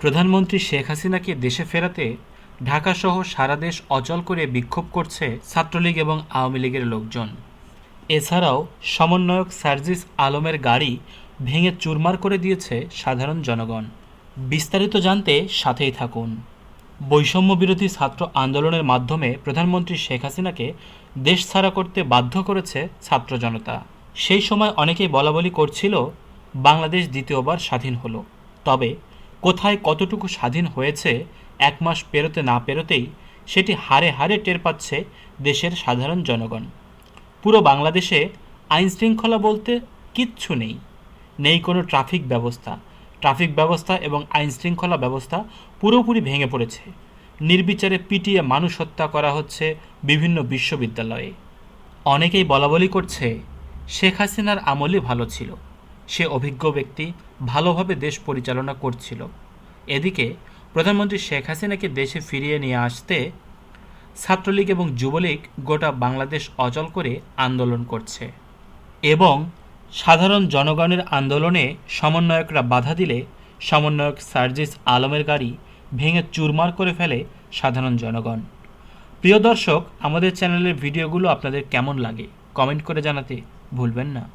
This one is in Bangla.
প্রধানমন্ত্রী শেখ হাসিনাকে দেশে ফেরাতে ঢাকাসহ সারা দেশ অচল করে বিক্ষোভ করছে ছাত্রলীগ এবং আওয়ামী লীগের লোকজন। এছাড়াও সমন্বয়ক সার্জিস আলমের গাড়ি ভেঙে চুরমার করে দিয়েছে সাধারণ জনগণ। বিস্তারিত জানতে সাথেই থাকুন। বৈষম্য বিরোধী ছাত্র আন্দোলনের মাধ্যমে প্রধানমন্ত্রী শেখ হাসিনাকে দেশ ছাড়া করতে বাধ্য করেছে ছাত্র জনতা। সেই সময় অনেকেই বলাবলি করছিল, বাংলাদেশ দ্বিতীয়বার স্বাধীন হলো। তবে কোথায় কতটুকু স্বাধীন হয়েছে, এক মাস পেরোতে না পেরোতেই সেটি হারে হারে টের পাচ্ছে দেশের সাধারণ জনগণ। পুরো বাংলাদেশে আইন শৃঙ্খলা বলতে কিচ্ছু নেই। নেই কোনো ট্রাফিক ব্যবস্থা। ট্রাফিক ব্যবস্থা এবং আইন শৃঙ্খলা ব্যবস্থা পুরোপুরি ভেঙে পড়েছে। নির্বিচারে পিটিয়ে মানুষ হত্যা করা হচ্ছে বিভিন্ন বিশ্ববিদ্যালয়ে। অনেকেই বলাবলি করছে, শেখ হাসিনার আমলই ভালো ছিল। সে অভিজ্ঞ ব্যক্তি ভালোভাবে দেশ পরিচালনা করছিল। এদিকে প্রধানমন্ত্রী শেখ হাসিনাকে দেশে ফিরিয়ে নিয়ে আসতে ছাত্রলীগ এবং যুবলীগ গোটা বাংলাদেশ অচল করে আন্দোলন করছে এবং সাধারণ জনগণের আন্দোলনে সমন্বয়করা বাধা দিলে সমন্বয়ক সার্জিস আলমের গাড়ি ভেঙে চুরমার করে ফেলে সাধারণ জনগণ। প্রিয় দর্শক, আমাদের চ্যানেলের ভিডিওগুলো আপনাদের কেমন লাগে? কমেন্ট করে জানাতে ভুলবেন না।